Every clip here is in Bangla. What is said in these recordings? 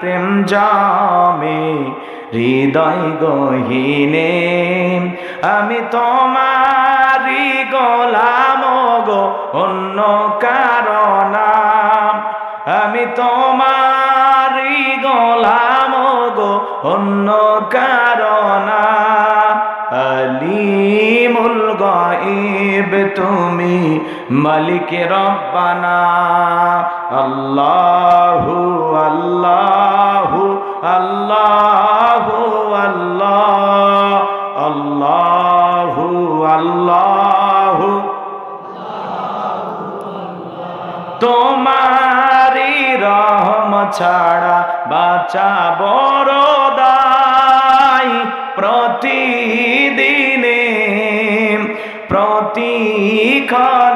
প্রেম জমে, হৃদয় গহিনে। আমি তোমারি গোলাম গো, অন্য কারণ আমি তোমারি গোলাম গো, অন্য কারণ আলিমুল গাইব তুমি মালিক রব্বানা, আল্লাহু আল্লাহু আল্লাহু, আল্লাহ, আল্লাহু আল্লাহু। তোমারি রহম ছাড়া বাঁচা বড় দায় প্রতিদিনে, প্রতিক্ষণে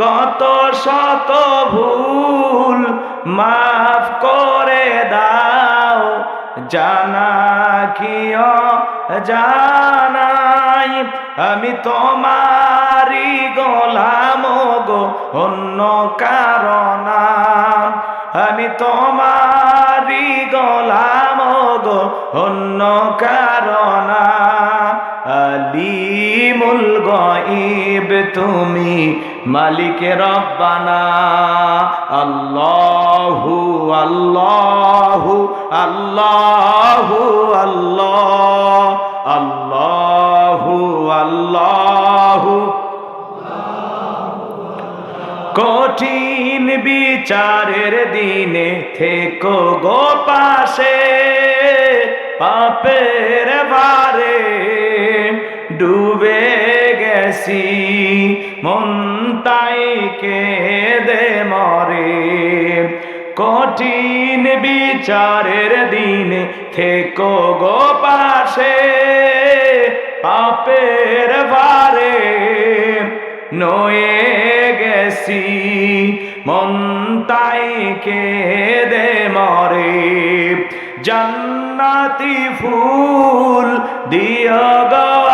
কত শত ভুল মাফ করে দাও, জানা কিয় জানাই? আমি তোমারি গোলাম গো, অন্য কারণ। আমি তোমারি গোলাম গো, অন্য কারণ। আলিমুল গাইব তুমি মালিক রব্বানা। আল্লাহু আল্লাহু আল্লাহু আল্লাহ। আল্লাহু আল্লাহু। কঠিন বিচারের দিনে থেকো গো পাশে। পাপের গেছি, মন তাই দে মরে। কঠিন বিচারের দিনে থেকো গো পাশে, পাপের বারে নয়ে গেছি, মন তাই দে মরে। জান্নাতি ফুল দিয় গো